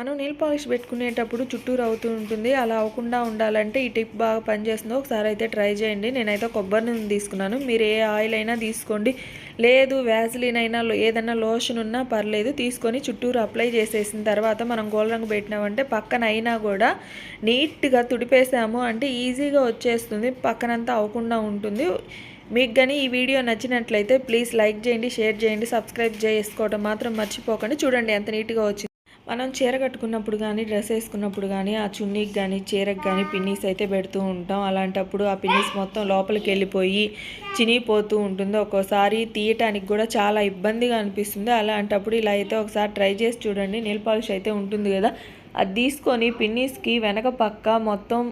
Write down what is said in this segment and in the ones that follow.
మనం nail polish పెట్టుకునేటప్పుడు చుట్టూరు అవుతూ ఉంటుంది. అలా అవ్వకుండా ఉండాలంటే ఈ టిప్ బాగా పనిచేస్తుంది. ఒకసారి అయితే ట్రై చేయండి. నేనైతే కొబ్బరి నూనె తీసుకున్నాను. మీరు ఏ ఆయిల్ అయినా తీసుకోండి. లేదు వ్యాసిలిన్ అయినా ఏదైనా లోషన్ ఉన్నా పర్లేదు. తీసుకొని చుట్టూరు అప్లై చేసేసిన తర్వాత మనం గోల్ రంగు పెట్టినామంటే పక్కన అయినా కూడా నీట్గా తుడిపేసాము అంటే ఈజీగా వచ్చేస్తుంది. పక్కనంతా అవ్వకుండా ఉంటుంది. మీకు కానీ ఈ వీడియో నచ్చినట్లయితే ప్లీజ్ లైక్ చేయండి షేర్ చేయండి సబ్స్క్రైబ్ చేసుకోవడం మాత్రం మర్చిపోకండి. చూడండి ఎంత నీట్గా వచ్చింది. మనం చీర కట్టుకున్నప్పుడు కానీ డ్రెస్ వేసుకున్నప్పుడు కానీ ఆ చున్నీకి కానీ చీరకు కానీ పిన్నీస్ అయితే పెడుతూ ఉంటాం. అలాంటప్పుడు ఆ పిన్నీస్ మొత్తం లోపలికి వెళ్ళిపోయి చినిగిపోతూ ఉంటుంది. ఒక్కోసారి తీయటానికి కూడా చాలా ఇబ్బందిగా అనిపిస్తుంది. అలాంటప్పుడు ఇలా అయితే ఒకసారి ట్రై చేసి చూడండి. నెయిల్ పాలిష్ అయితే ఉంటుంది కదా. అది తీసుకొని పిన్నీస్కి వెనక పక్క మొత్తం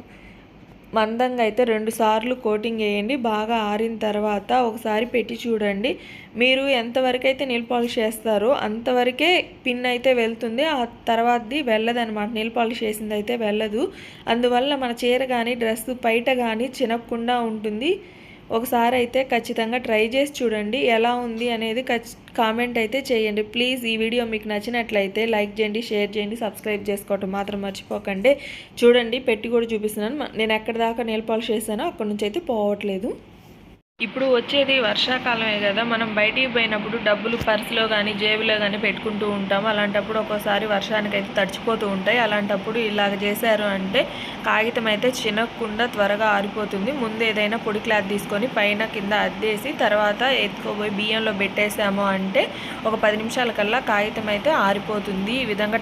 మందంగా అయితే రెండు సార్లు కోటింగ్ వేయండి. బాగా ఆరిన తర్వాత ఒకసారి పెట్టి చూడండి. మీరు ఎంతవరకు అయితే నీల్ పాలిష్ చేస్తారో అంతవరకే పిన్ అయితే వెళ్తుంది. ఆ తర్వాతది వెళ్ళదన్నమాట. నీల్ పాలిష్ చేసింది అయితే వెళ్ళదు. అందువల్ల మన చీర కానీ డ్రెస్ బయట కానీ చినకుండా ఉంటుంది. ఒకసారి అయితే ఖచ్చితంగా ట్రై చేసి చూడండి ఎలా ఉంది అనేది కామెంట్ అయితే చేయండి. ప్లీజ్ ఈ వీడియో మీకు నచ్చినట్లయితే లైక్ చేయండి షేర్ చేయండి సబ్స్క్రైబ్ చేసుకోవటం మాత్రం మర్చిపోకండి. చూడండి పెట్టి కూడా చూపిస్తున్నాను. నేను ఎక్కడి దాకా నెయిల్ పాలిష్ చేశానో అక్కడి నుంచి అయితే పోవట్లేదు. ఇప్పుడు వచ్చేది వర్షాకాలమే కదా. మనం బయటికి పోయినప్పుడు డబ్బులు పర్సులో కానీ జేబులో కానీ పెట్టుకుంటూ ఉంటాం. అలాంటప్పుడు ఒక్కోసారి వర్షానికి అయితే తడిచిపోతూ ఉంటాయి. అలాంటప్పుడు ఇలాగ చేశారు అంటే కాగితం అయితే చినక్కుండా త్వరగా ఆరిపోతుంది. ముందు ఏదైనా పొడి క్లాత్ తీసుకొని పైన కింద అద్దేసి తర్వాత ఎత్తుకోబోయి బియ్యంలో పెట్టేసాము అంటే ఒక పది నిమిషాల కల్లా కాగితం అయితే ఆరిపోతుంది. ఈ విధంగా